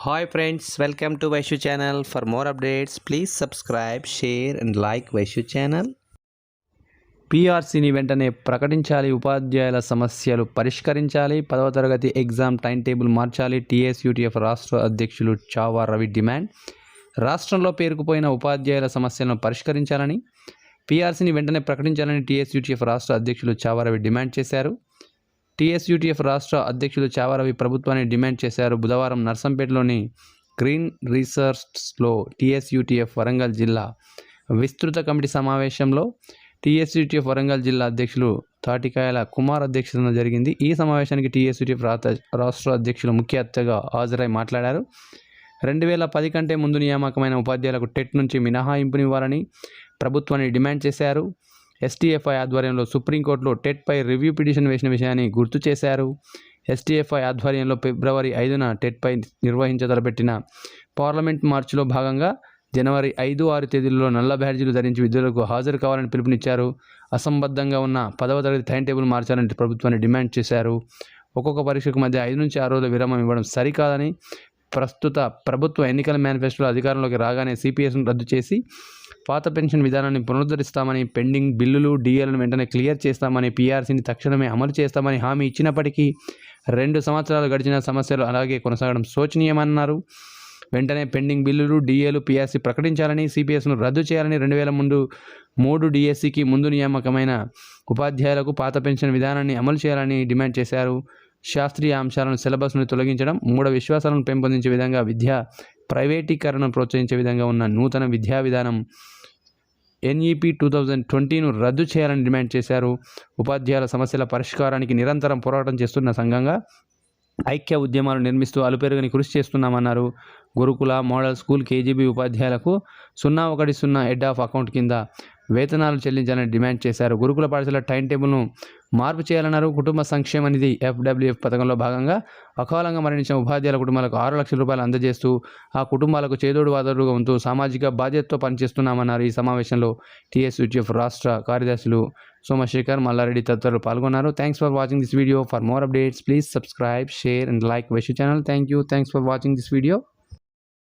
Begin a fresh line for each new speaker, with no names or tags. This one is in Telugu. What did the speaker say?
Hi friends welcome to Vaishu channel for more updates please subscribe share and like Vaishu channel పీఆర్సీని వెంటనే ప్రకటించాలి. ఉపాధ్యాయుల సమస్యలు పరిష్కరించాలి. పదవ తరగతి ఎగ్జామ్ టైం టేబుల్ మార్చాలి టీఎస్యూటీఎఫ్ రాష్ట్ర అధ్యక్షులు చావా రవి డిమాండ్. రాష్ట్రంలో పేరుకుపోయిన ఉపాధ్యాయుల సమస్యలను పరిష్కరించాలని. పీఆర్సీని వెంటనే ప్రకటించాలని టీఎస్యూటీఎఫ్ రాష్ట్ర అధ్యక్షులు చావా రవి డిమాండ్ చేశారు. టీఎస్యూటీఎఫ్ రాష్ట్ర అధ్యక్షులు చావారవి ప్రభుత్వాన్ని డిమాండ్ చేశారు. బుధవారం నర్సంపేటలోని గ్రీన్ రీసెర్చ్లో టీఎస్యూటీఎఫ్ వరంగల్ జిల్లా విస్తృత కమిటీ సమావేశంలో టీఎస్యూటీఎఫ్ వరంగల్ జిల్లా అధ్యక్షులు తాటికాయల కుమార్ అధ్యక్షతన జరిగింది. ఈ సమావేశానికి టీఎస్యూటీఎఫ్ రాష్ట్ర అధ్యక్షులు ముఖ్య అతిథిగా హాజరై మాట్లాడారు. రెండు వేల పది కంటే ముందు నియామకమైన ఉపాధ్యాయులకు టెట్ నుంచి మినహాయింపునివ్వాలని ప్రభుత్వాన్ని డిమాండ్ చేశారు. ఎస్టీఎఫ్ఐ ఆధ్వర్యంలో సుప్రీంకోర్టులో టెట్పై రివ్యూ పిటిషన్ వేసిన విషయాన్ని గుర్తు చేశారు. ఎస్టీఎఫ్ఐ ఆధ్వర్యంలో ఫిబ్రవరి ఐదున టెట్పై నిర్వహించతలపెట్టిన పార్లమెంట్ మార్చిలో భాగంగా జనవరి ఐదు ఆరు తేదీల్లో నల్ల బ్యాడ్జీలు ధరించి విద్యార్థులకు హాజరు కావాలని పిలుపునిచ్చారు. అసంబద్ధంగా ఉన్న పదవ తరగతి టైం టేబుల్ మార్చాలని ప్రభుత్వాన్ని డిమాండ్ చేశారు. ఒక్కొక్క పరీక్షకు మధ్య ఐదు నుంచి ఆరు రోజుల విరామం ఇవ్వడం సరికాదని ప్రస్తుత ప్రభుత్వ ఎన్నికల మేనిఫెస్టోలో అధికారంలోకి రాగానే సిపిఎస్ను రద్దు చేసి పాత పెన్షన్ విధానాన్ని పునరుద్ధరిస్తామని పెండింగ్ బిల్లులు డిఏలను వెంటనే క్లియర్ చేస్తామని పీఆర్సీని తక్షణమే అమలు చేస్తామని హామీ ఇచ్చినప్పటికీ రెండు సంవత్సరాలు గడిచిన సమస్యలు అలాగే కొనసాగడం శోచనీయమన్నారు. వెంటనే పెండింగ్ బిల్లులు డిఏలు పీఆర్సీ ప్రకటించాలని సిపిఎస్ను రద్దు చేయాలని రెండు వేల ముందు మూడు డిఎస్సికి ముందు నియామకమైన ఉపాధ్యాయులకు పాత పెన్షన్ విధానాన్ని అమలు చేయాలని డిమాండ్ చేశారు. శాస్త్రీయ అంశాలను సిలబస్ను తొలగించడం మూడ విశ్వాసాలను పెంపొందించే విధంగా విద్య ప్రైవేటీకరణను ప్రోత్సహించే విధంగా ఉన్న నూతన విద్యా విధానం ఎన్ఈపి టూ థౌజండ్ ట్వంటీను రద్దు చేయాలని డిమాండ్ చేశారు. ఉపాధ్యాయుల సమస్యల పరిష్కారానికి నిరంతరం పోరాటం చేస్తున్న సంఘంగా ఐక్య ఉద్యమాలు నిర్మిస్తూ అలుపెరుగని కృషి చేస్తున్నామన్నారు. గురుకుల మోడల్ స్కూల్ కేజీబీ ఉపాధ్యాయులకు సున్నా ఒకటి సున్నా హెడ్ ఆఫ్ అకౌంట్ కింద వేతనాలు చెల్లించాలని డిమాండ్ చేశారు. గురుకుల పాఠశాల టైం టేబుల్ను మార్పు చేయాలన్నారు. కుటుంబ సంక్షేమ నిధి ఎఫ్డబ్ల్యూఎఫ్ పథకంలో భాగంగా అకాలంగా మరణించిన ఉపాధ్యాయుల కుటుంబాలకు ఆరు లక్షల రూపాయలు అందజేస్తూ ఆ కుటుంబాలకు చేదోడు వాదరుగా ఉంటూ సామాజిక బాధ్యతతో పనిచేస్తున్నామన్నారు. ఈ సమావేశంలో టీఎస్యూటీఎఫ్ రాష్ట్ర కార్యదర్శులు సోమశేఖర్ మల్లారెడ్డి తదితరులు పాల్గొన్నారు. Thanks for watching this video for more updates please subscribe share and like Vaishu channel thank you thanks for watching this video